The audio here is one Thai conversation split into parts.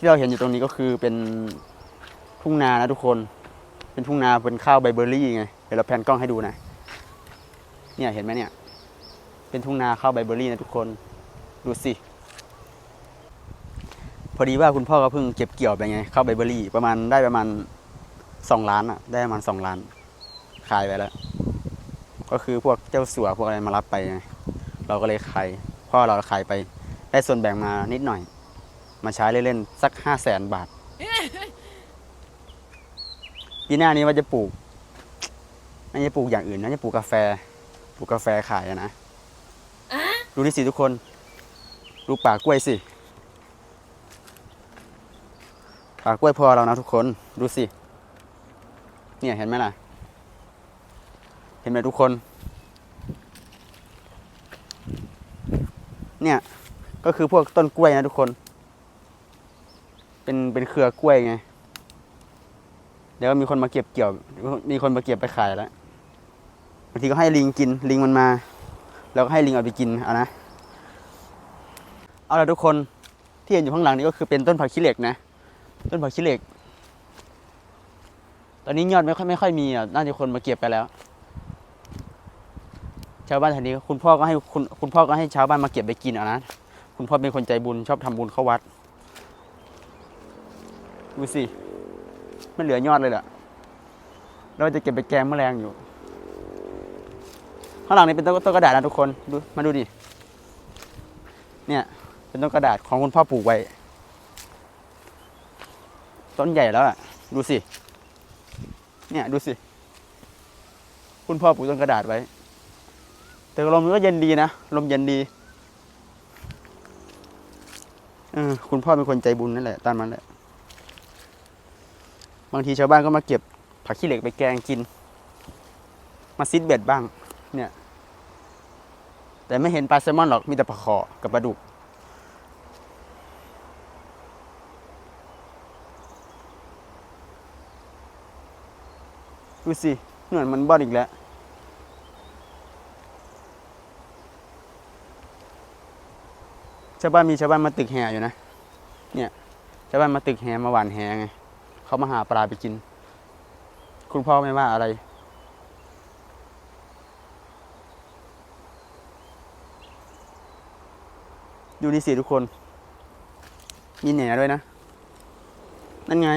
ที่เราเห็นอยู่ตรงนี้ก็คือเป็นทุ่งนานะทุกคน เป็นทุ่งนาเป็นข้าวใบเบอร์รี่ไงเดี๋ยวเราแพนกล้องให้ดูนะ เนี่ยเห็นไหมเนี่ย เป็นทุ่งนาข้าวใบเบอร์รี่นะทุกคน ดูสิ พอดีว่าคุณพ่อก็เพิ่งเก็บเกี่ยวไปไงข้าวใบเบอร์รี่ประมาณได้ประมาณสองล้านอะได้ประมาณสองล้าน ขายไปแล้ว ก็คือพวกเจ้าสัวพวกอะไรมารับไปไงเราก็เลยขายพ่อเราขายไป ได้ส่วนแบ่งมานิดหน่อย มาใช้เล่นๆสักห้าแสนบาทปีหน้านี้ว่าจะปลูกน่าจะปลูกอย่างอื่นน่าจะปลูกกาแฟ ปลูกกาแฟขายนะดูนี่สิทุกคนดูป่ากล้วยสิป่ากล้วยพอเรานะทุกคนดูสิ เนี่ยเห็นไหมล่ะ เห็นไหมทุกคน เนี่ยก็คือพวกต้นกล้วยนะทุกคน เป็นเป็นเครือกล้วยไง เดี๋ยวมีคนมาเก็บเกี่ยว มีคนมาเก็บไปขายแล้วบางทีก็ให้ลิงกินลิงมันมา แล้วก็ให้ลิงเอาไปกินเอานะเอาละทุกคนที่เห็นอยู่ข้างหลังนี้ก็คือเป็นต้นผักขี้เหล็กนะ ต้นผักขี้เหล็ก ตอนนี้ยอดไม่ค่อยไม่ค่อยมีอะน่าจะคนมาเก็บไปแล้ว ชาวบ้านแถวนี้คุณพ่อก็ให้คุณคุณพ่อก็ให้ชาวบ้านมาเก็บไปกินเอานะคุณพ่อเป็นคนใจบุญชอบทำบุญเข้าวัด ดูสิไม่เหลือยอดเลยแหละเราจะเก็บไปแกงแมลงอยู่ ข้างหลังนี้เป็นต้นต้นกระดาษนะทุกคน ดู มาดูดิ เนี่ย เป็นต้นกระดาษของคุณพ่อปลูกไว้ ต้นใหญ่แล้วอะ ดูสิ เนี่ยดูสิ คุณพ่อปลูกต้นกระดาษไว้ แต่ลมมันก็เย็นดีนะ ลมเย็นดีอคุณพ่อเป็นคนใจบุญนั่นแหละตามนั้นแหละ บางทีชาวบ้านก็มาเก็บผักขี้เหล็กไปแกงกิน มาซิดเบ็ดบ้าง เนี่ย แต่ไม่เห็นปลาแซลมอนหรอกมีแต่ปลาขอกับปลาดุกดูสิเหมือนมันบอดอีกแล้วชาวบ้านมีชาวบ้านมาตึกแห่อยู่นะ เนี่ย ชาวบ้านมาตึกแห่มาหวานแห่ไง เขามาหาปลาไปกิน คุณพ่อไม่ว่าอะไร ดูนี่สิทุกคน มีแหน่ด้วยนะ นั่นไง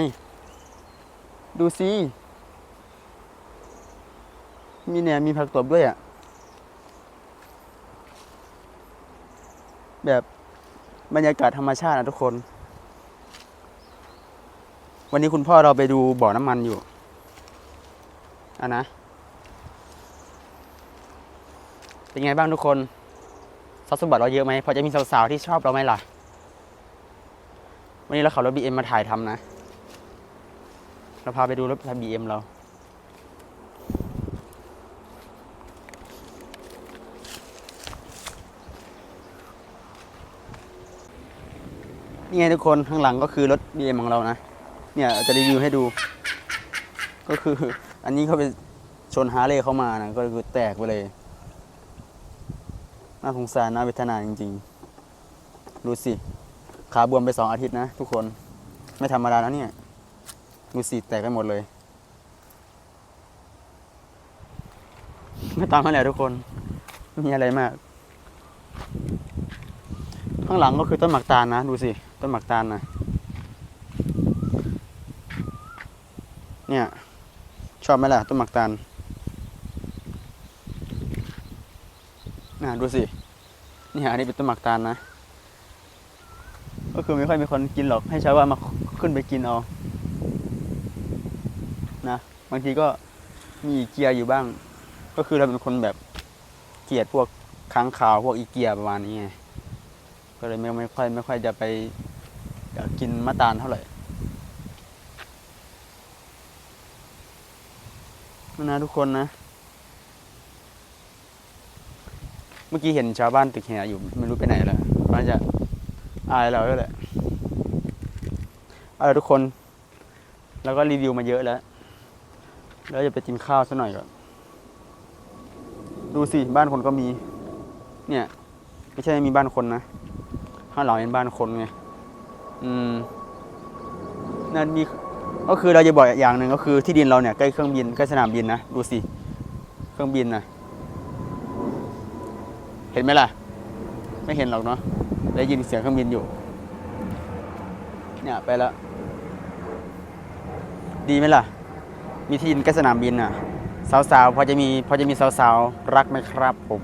ดูสิ มีแหน่มีผักตบด้วยอะ แบบบรรยากาศธรรมชาตินะทุกคน วันนี้คุณพ่อเราไปดูบ่อน้ำมันอยู่อะนะ เป็นไงบ้างทุกคนทรัพย์สมบัติเราเยอะไหมพอจะมีสาวๆที่ชอบเราไหมล่ะ วันนี้เราขับรถบีเอ็มมาถ่ายทำนะ เราพาไปดูรถบีเอ็มเรานี่ไงทุกคนข้างหลังก็คือรถ BM ของเรานะ เนี่ยจะรีวิวให้ดู ก็คืออันนี้เขาไปชนฮาร์เลย์เข้ามานะก็คือแตกไปเลย น่าสงสารน่าเวทนาจริงๆ ดูสิ ขาบวมไปสองอาทิตย์นะทุกคนไม่ธรรมดานะเนี่ย ดูสิแตกไปหมดเลย ไม่ตามมาแล้วทุกคนไม่มีอะไรมาก ข้างหลังก็คือต้นหมากตาลนะ ดูสิ ต้นหมากตาลนะ เนี่ย ชอบไหมล่ะ ต้นหมากตาลน่ะดูสิ นี่อันนี้เป็นต้นหมากตาลนะ ก็คือไม่ค่อยมีคนกินหรอกให้ชาวบ้านมาขึ้นไปกินเอา นะ บางทีก็มีอีเกียอยู่บ้าง ก็คือเราเป็นคนแบบเกลียดพวกค้างคาวพวกอีเกียประมาณนี้ไง ก็เลยไม่ไม่ค่อยไม่ค่อยจะไปอยากกินมะตาลเท่าไหร่ นะทุกคนนะ เมื่อกี้เห็นชาวบ้านตึกแหอยู่ไม่รู้ไปไหนแล้วน่าจะอายเราแล้วแหละเอาละทุกคน แล้วก็รีวิวมาเยอะแล้ว แล้วจะไปกินข้าวซะหน่อยก่อน ดูสิบ้านคนก็มี เนี่ย ไม่ใช่มีบ้านคนนะข้างหลังเป็นบ้านคนไง อืมนั่นมี ก็คือเราจะบอกอย่างหนึ่งก็คือที่ดินเราเนี่ยใกล้เครื่องบินใกล้สนามบินนะดูสิเครื่องบินนะเห็นไหมล่ะ ไม่เห็นหรอกเนาะได้ยินเสียงเครื่องบินอยู่ เนี่ยไปแล้ว ดีไหมล่ะ มีที่ดินใกล้สนามบินอะ สาวๆพอจะมีพอจะมีสาวๆรักไหมครับผม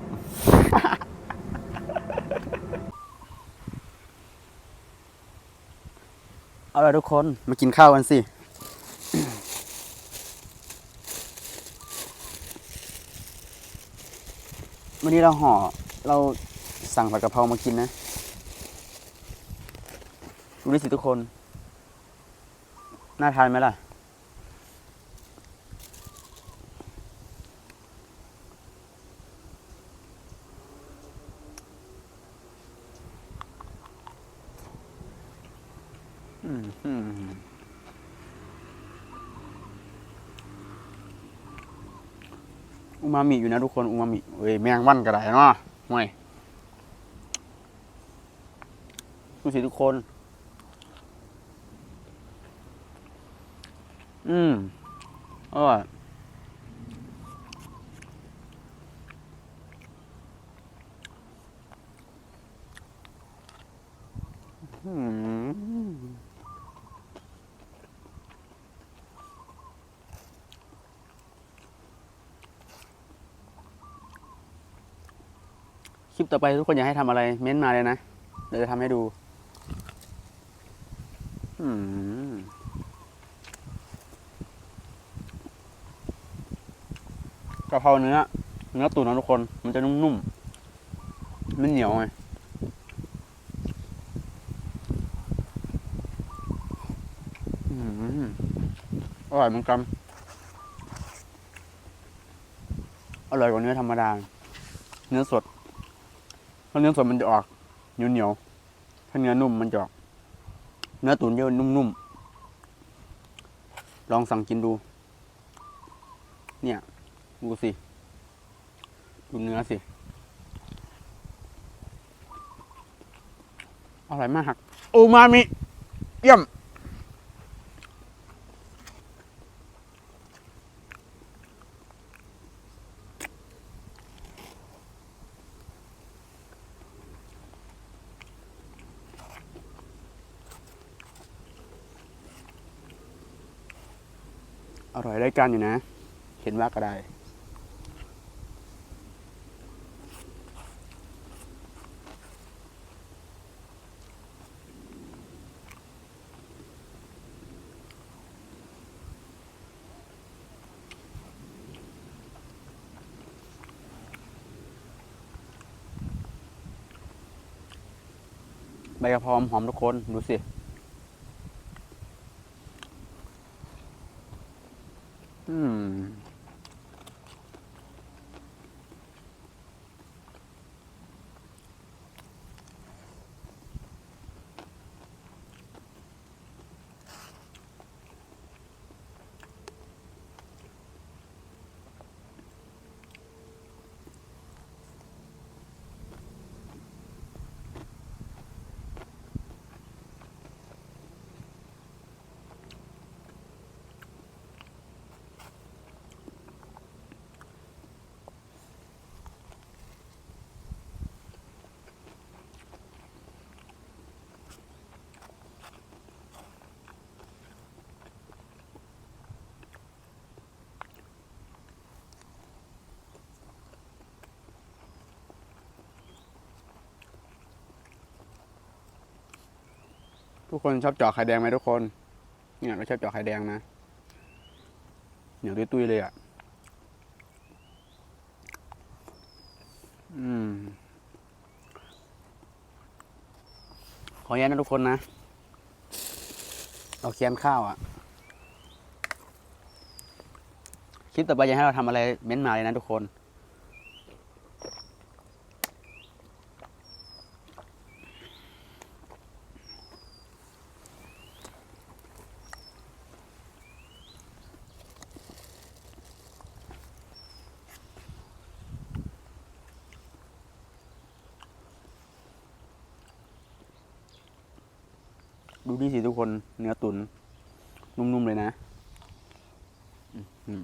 เอาละทุกคนมากินข้าวกันสิ วันนี้เราห่อเราสั่งผัดกะเพรามากินนะดูดิสิทุกคน น่าทานไหมล่ะ อืม อูมามิอยู่นะทุกคนอูมามิเว้ยแมงวันก็ได้เนาะห่วยดูสิทุกคน อืมอร่อยอืม คลิปต่อไปทุกคนอยากให้ทำอะไร เม้นต์มาเลยนะ เดี๋ยวจะทำให้ดูอืมกะเพราเนื้อ เนื้อตุ๋นนะทุกคน มันจะนุ่มๆไม่เหนียวไงอืมอร่อยเหมือนกันอร่อยกว่าเนื้อธรรมดา เนื้อสด เนื้อสดมันจะออกเหนียวเหนียวๆถ้าเนื้อนุ่มมันจะออกเนื้อตุ๋นเยอะนุ่มๆลองสั่งกินดู เนี่ยดูสิดูเนื้อสิอร่อยมาก โอมามิ เยี่ยม อร่อยได้กันอยู่นะ เห็นว่าก็ได้ใบกระเพราหอมทุกคน ดูสิ อืม ทุกคนชอบเจาะไข่แดงไหมทุกคน เนี่ยเราชอบเจาะไข่แดงนะเหนียวตุ้ยๆเลยอะ อืม ขออนุญาตนะทุกคนนะ เอาเคียนข้าวอะ คลิปต่อไปอยากให้เราทำอะไรเม้นต์มาเลยนะทุกคน ดูดีสิทุกคนเนื้อตุนนุ่มๆเลยนะ อืม